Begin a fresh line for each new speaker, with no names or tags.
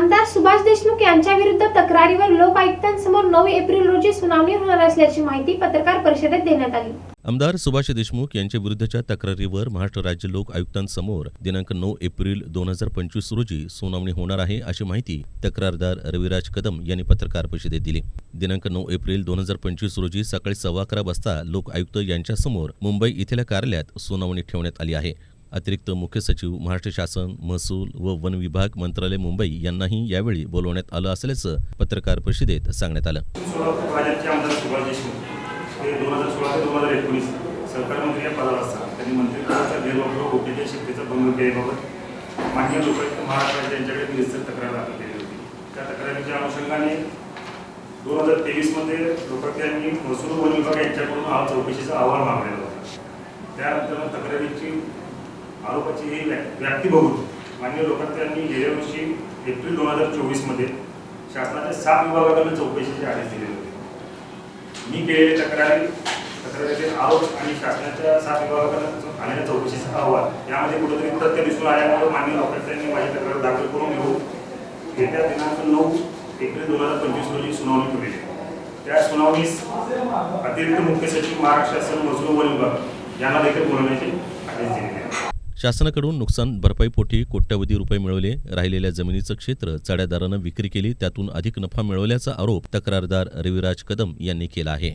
आमदार सुभाष देशमुख यांच्या विरुद्ध तक्रारीवर लोक आयुक्तांसमोर नऊ एप्रिल रोजी सुनावणी होणार असल्याची माहिती पत्रकार परिषदेत देण्यात आली.
आमदार सुभाष देशमुख यांच्या विरुद्धच्या तक्रारीवर महाराष्ट्र राज्य लोक आयुक्तांसमोर दिनांक नऊ एप्रिल दोन हजार पंचवीस रोजी सुनावणी होणार आहे अशी माहिती तक्रारदार रविराज कदम यांनी पत्रकार परिषदेत दिली. दिनांक नऊ एप्रिल दोन हजार पंचवीस रोजी सकाळी सव्वा अकरा वाजता लोक आयुक्त यांच्यासमोर मुंबई इथल्या कार्यालयात सुनावणी ठेवण्यात आली आहे. अतिरिक्त मुख्य सचिव महाराष्ट्र शासन महसूल व वन विभाग मंत्रालय मुंबई यांनाही यावेळी बोलवण्यात आलं असल्याचं पत्रकार परिषदेत सांगण्यात आलं.
दोन हजार मान्य लोकायुक्त यांच्याकडे तक्रार दाखल केली होती. त्या तक्रारीच्या अनुषंगाने दोन हजार तेवीसमध्ये लोकायुक्त यांनी महसूल वन विभाग यांच्याकडून हा चौकशीचा अहवाल मागलेला होता त्यानंतर तक्रारीची आरोपाची ही व्याप्ती बघून मान्य लोकांनी गेल्या वर्षी एप्रिल दोन हजार चोवीसमध्ये शासनाच्या सात विभागाकडून चौकशीचे आदेश दिले होते. मी केलेले तक्रारी तक्रारीचे आरोप आणि शासनाच्या सात विभागाकडून आलेल्या चौकशीचा अहवाल यामध्ये कुठेतरी तथ्य दिसून आल्यामुळे मान्य लोकांनी माझी तक्रार दाखल करून घेऊ येत्या दिनांक नऊ एप्रिल दोन हजार पंचवीस रोजी सुनावणी ठेवली त्या सुनावणीस अतिरिक्त मुख्य सचिव महाराष्ट्र शासन मजूर वन विभाग यांना देखील बोलवण्याचे आदेश दिलेले आहेत.
शासनाकडून नुकसान भरपाईपोटी कोट्यवधी रुपये मिळवले. राहिलेल्या जमिनीचं क्षेत्र चड्यादारानं विक्री केली त्यातून अधिक नफा मिळवल्याचा आरोप तक्रारदार रविराज कदम यांनी केला आहे.